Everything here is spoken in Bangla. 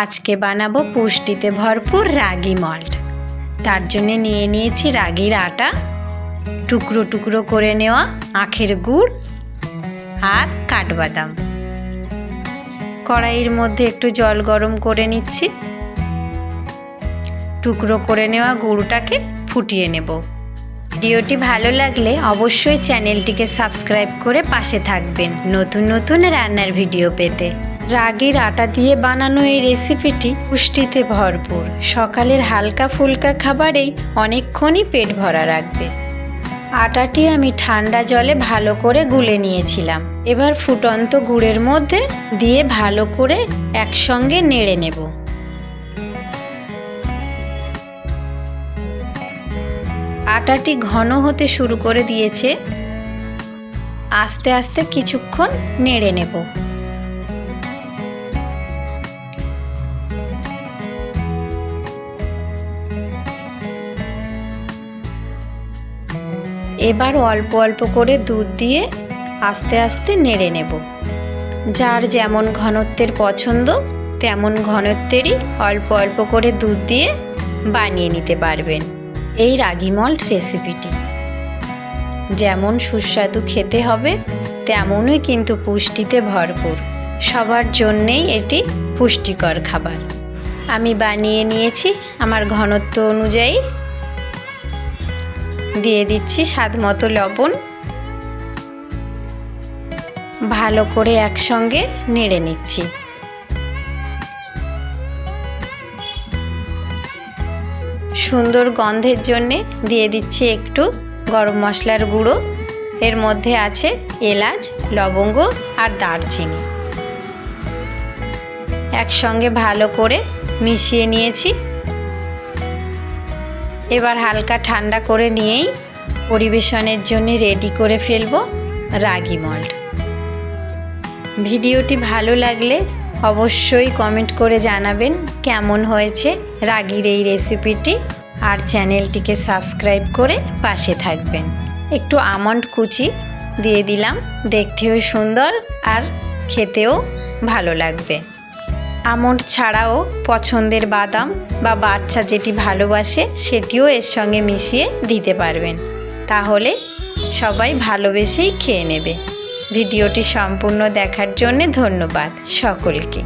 আজকে বানাবো পুষ্টিতে ভরপুর রাগি মল্ট। তার জন্যে নিয়ে নিয়েছি রাগির আটা, টুকরো টুকরো করে নেওয়া আখের গুড় আর কাঠবাদাম। কড়াইয়ের মধ্যে একটু জল গরম করে নিচ্ছি। টুকরো করে নেওয়া গুড়টাকে ফুটিয়ে নেব। ভিডিওটি ভালো লাগলে অবশ্যই চ্যানেলটিকে সাবস্ক্রাইব করে পাশে থাকবেন নতুন নতুন রান্নার ভিডিও পেতে। রাগির আটা দিয়ে বানানো এই রেসিপিটি পুষ্টিতে ভরপুর। সকালের হালকা ফুলকা খাবারেই অনেকক্ষণই পেট ভরা রাখবে। আটাটি আমি ঠান্ডা জলে ভালো করে গুলে নিয়েছিলাম। এবার ফুটন্ত গুড়ের মধ্যে দিয়ে ভালো করে একসঙ্গে নেড়ে নেব। আটাটি ঘন হতে শুরু করে দিয়েছে। আস্তে আস্তে কিছুক্ষণ নেড়ে নেব। এবার অল্প অল্প করে দুধ দিয়ে আস্তে আস্তে নেড়ে নেব। যার যেমন ঘনত্বের পছন্দ, তেমন ঘনত্বেরই অল্প অল্প করে দুধ দিয়ে বানিয়ে নিতে পারবেন এই রাগি মল্ট রেসিপিটি। যেমন সুস্বাদু খেতে হবে, তেমনই কিন্তু পুষ্টিতে ভরপুর। সবার জন্যেই এটি পুষ্টিকর খাবার। আমি বানিয়ে নিয়েছি আমার ঘনত্ব অনুযায়ী দিয়ে দিচ্ছি স্বাদ মতো লবণ। ভালো করে একসঙ্গে নেড়ে নিচ্ছি। সুন্দর গন্ধের জন্যে দিয়ে দিচ্ছি একটু গরম মশলার গুঁড়ো। এর মধ্যে আছে এলাচ, লবঙ্গ আর দারচিনি। একসঙ্গে ভালো করে মিশিয়ে নিয়েছি। এবার হালকা ঠান্ডা করে নিয়েই পরিবেশনের জন্য রেডি করে ফেলব রাগি মল্ট। ভিডিওটি ভালো লাগলে অবশ্যই কমেন্ট করে জানাবেন কেমন হয়েছে রাগির এই রেসিপিটি আর চ্যানেলটিকে সাবস্ক্রাইব করে পাশে থাকবেন। একটু আমন্ড কুচি দিয়ে দিলাম, দেখতেও সুন্দর আর খেতেও ভালো লাগবে। আমন্ড ছাড়াও পছন্দের বাদাম বা বাচ্চা যেটি ভালোবাসে সেটিও এর সঙ্গে মিশিয়ে দিতে পারবেন। তাহলে সবাই ভালোবেসেই খেয়ে নেবে। ভিডিওটি সম্পূর্ণ দেখার জন্যে ধন্যবাদ সকলকে।